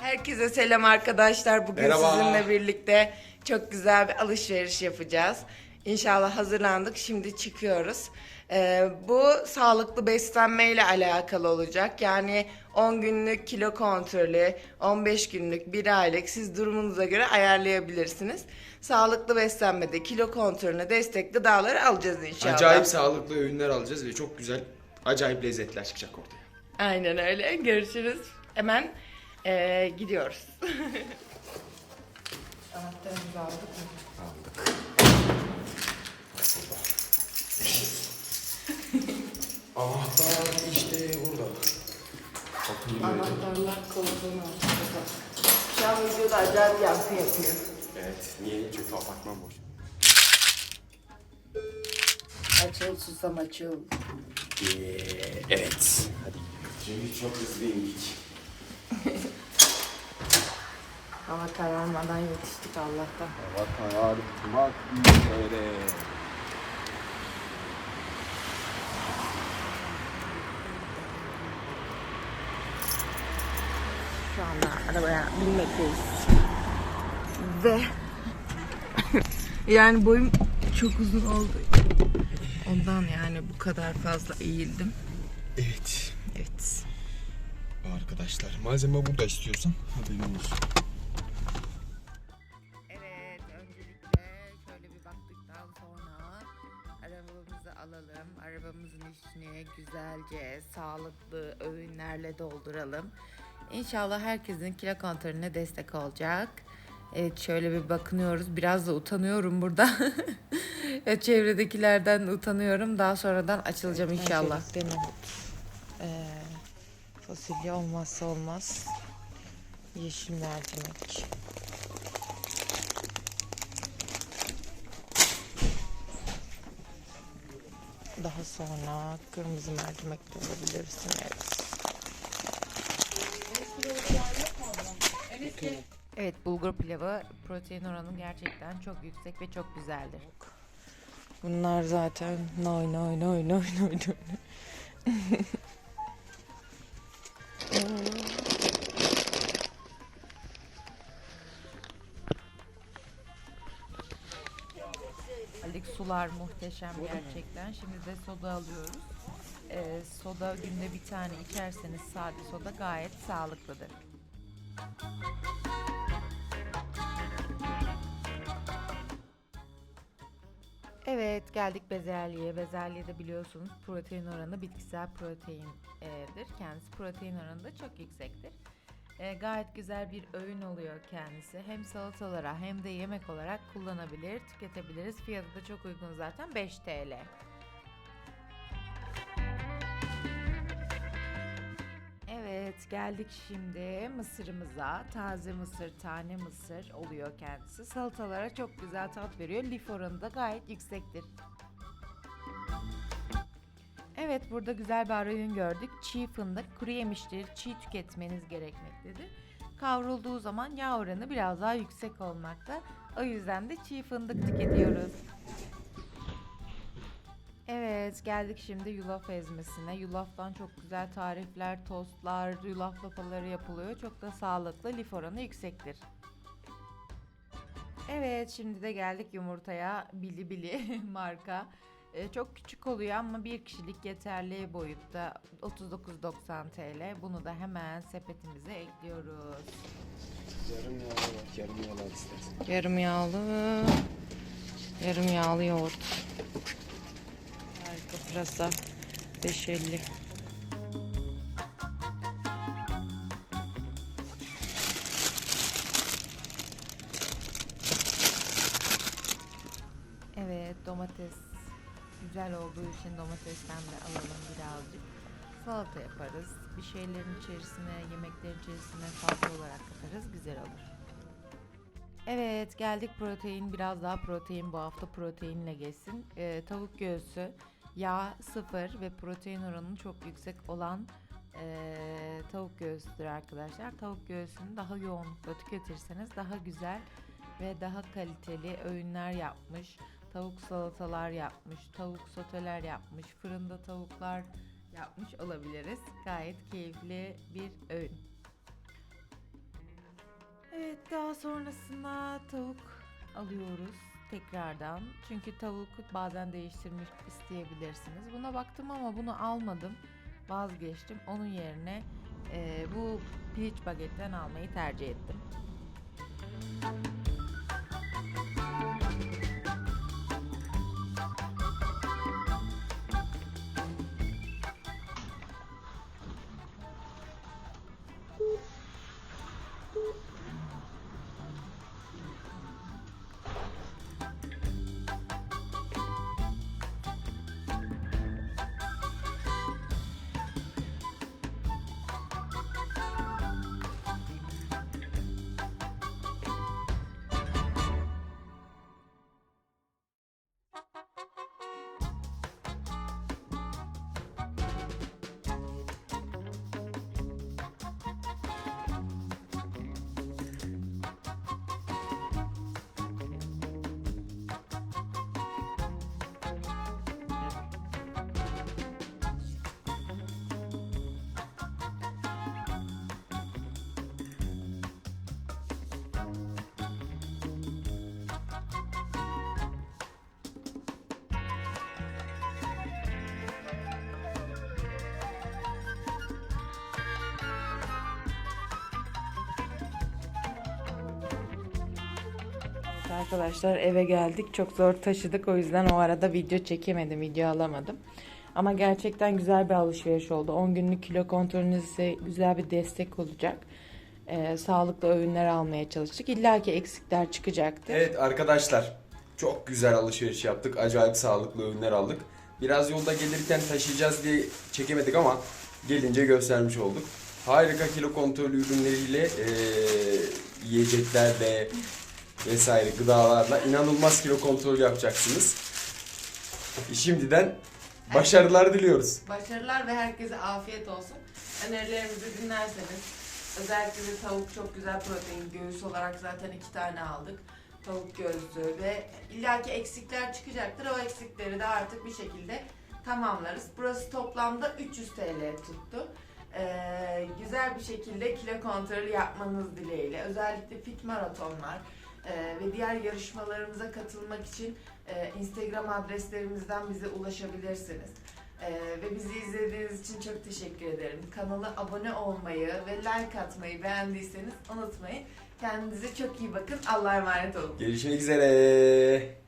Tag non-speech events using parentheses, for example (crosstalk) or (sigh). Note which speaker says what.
Speaker 1: Herkese selam arkadaşlar. Bugün
Speaker 2: Merhaba.
Speaker 1: sizinle birlikte çok güzel bir alışveriş yapacağız. İnşallah hazırlandık. Şimdi çıkıyoruz. Ee, bu sağlıklı beslenme ile alakalı olacak. Yani 10 günlük kilo kontrolü, 15 günlük, 1 aylık siz durumunuza göre ayarlayabilirsiniz. Sağlıklı beslenmede kilo kontrolüne destek gıdaları alacağız inşallah.
Speaker 2: Acayip sağlıklı öğünler alacağız ve çok güzel, acayip lezzetler çıkacak ortaya.
Speaker 1: Aynen öyle. Görüşürüz. Hemen ee, gidiyoruz. (laughs) Anahtarımızı aldık mı?
Speaker 2: Aldık. (laughs) Anahtar işte burada.
Speaker 1: Anahtarlar koltuğun altında. Şu an videoda acayip yankı yapıyor.
Speaker 2: Evet, niye? Çünkü apartman boş.
Speaker 1: Açıl susam açıl.
Speaker 2: Ee, evet. Hadi. Çünkü çok hızlı indik. (laughs)
Speaker 1: Hava kararmadan yetiştik Allah'tan.
Speaker 2: Hava karartmak üzere.
Speaker 1: Şu anda arabaya binmekteyiz. Ve (laughs) yani boyum çok uzun oldu. Ondan yani bu kadar fazla eğildim.
Speaker 2: Evet.
Speaker 1: Evet.
Speaker 2: Arkadaşlar malzeme burada istiyorsan haberin olsun.
Speaker 1: Evet, öncelikle şöyle bir baktıktan sonra arabamızı alalım. Arabamızın içine güzelce sağlıklı öğünlerle dolduralım. İnşallah herkesin kilo kontrolüne destek olacak. Evet şöyle bir bakınıyoruz. Biraz da utanıyorum burada. (laughs) Ya Çevredekilerden utanıyorum. Daha sonradan açılacağım inşallah. Ee, fasulye olmazsa olmaz. Yeşil mercimek. Daha sonra kırmızı mercimek de alabilirsin. Evet. Evet bulgur pilavı protein oranı gerçekten çok yüksek ve çok güzeldir. Bunlar zaten noy noy noy noy noy noy. (laughs) Alik sular muhteşem gerçekten. Şimdi de soda alıyoruz. Ee, soda günde bir tane içerseniz sade soda gayet sağlıklıdır. Evet geldik bezelyeye. Bezelye de biliyorsunuz protein oranı bitkisel proteindir. Kendisi protein oranı da çok yüksektir. Ee, gayet güzel bir öğün oluyor kendisi. Hem salatalara hem de yemek olarak kullanabilir, tüketebiliriz. Fiyatı da çok uygun zaten 5 TL. Evet geldik şimdi mısırımıza. Taze mısır, tane mısır oluyor kendisi. Salatalara çok güzel tat veriyor. Lif oranı da gayet yüksektir. Evet burada güzel bir arayün gördük. Çiğ fındık, kuru yemişleri çiğ tüketmeniz gerekmektedir. Kavrulduğu zaman yağ oranı biraz daha yüksek olmakta. O yüzden de çiğ fındık tüketiyoruz. Evet geldik şimdi yulaf ezmesine. Yulaftan çok güzel tarifler, tostlar, yulaf lapaları yapılıyor. Çok da sağlıklı, lif oranı yüksektir. Evet şimdi de geldik yumurtaya. Bili Bili (laughs) marka. Ee, çok küçük oluyor ama bir kişilik yeterli boyutta 39.90 TL. Bunu da hemen sepetimize ekliyoruz.
Speaker 2: Yarım yağlı var, yarım yağlı istersen.
Speaker 1: Yarım yağlı, yarım yağlı yoğurt. Harika pırasa 5.50. Evet domates güzel olduğu için domatesten de alalım birazcık. Salata yaparız. Bir şeylerin içerisine, yemeklerin içerisine salça olarak katarız. Güzel olur. Evet geldik protein biraz daha protein bu hafta proteinle geçsin. Ee, tavuk göğsü yağ sıfır ve protein oranı çok yüksek olan ee, tavuk göğsüdür arkadaşlar. Tavuk göğsünü daha yoğunlukla tüketirseniz daha güzel ve daha kaliteli öğünler yapmış. Tavuk salatalar yapmış, tavuk soteler yapmış, fırında tavuklar yapmış olabiliriz. Gayet keyifli bir öğün. Evet daha sonrasında tavuk alıyoruz tekrardan. Çünkü tavuk bazen değiştirmek isteyebilirsiniz. Buna baktım ama bunu almadım. Vazgeçtim. Onun yerine e, bu piliç bagetten almayı tercih ettim. Arkadaşlar eve geldik. Çok zor taşıdık. O yüzden o arada video çekemedim. Video alamadım. Ama gerçekten güzel bir alışveriş oldu. 10 günlük kilo kontrolünüz size güzel bir destek olacak. Ee, sağlıklı öğünler almaya çalıştık. İlla ki eksikler çıkacaktır.
Speaker 2: Evet arkadaşlar çok güzel alışveriş yaptık. Acayip sağlıklı ürünler aldık. Biraz yolda gelirken taşıyacağız diye çekemedik ama gelince göstermiş olduk. Harika kilo kontrolü ürünleriyle eee yiyeceklerle vesaire gıdalarla inanılmaz kilo kontrolü yapacaksınız. Şimdiden başarılar diliyoruz.
Speaker 1: Başarılar ve herkese afiyet olsun. Önerilerimizi dinlerseniz özellikle de tavuk çok güzel protein. Göğüs olarak zaten iki tane aldık. Tavuk göğsü ve illaki eksikler çıkacaktır. O eksikleri de artık bir şekilde tamamlarız. Burası toplamda 300 TL tuttu. Ee, güzel bir şekilde kilo kontrolü yapmanız dileğiyle. Özellikle fit maratonlar ve diğer yarışmalarımıza katılmak için e, Instagram adreslerimizden bize ulaşabilirsiniz. Ee, ve bizi izlediğiniz için çok teşekkür ederim. Kanala abone olmayı ve like atmayı beğendiyseniz unutmayın. Kendinize çok iyi bakın. Allah'a emanet olun.
Speaker 2: Görüşmek üzere.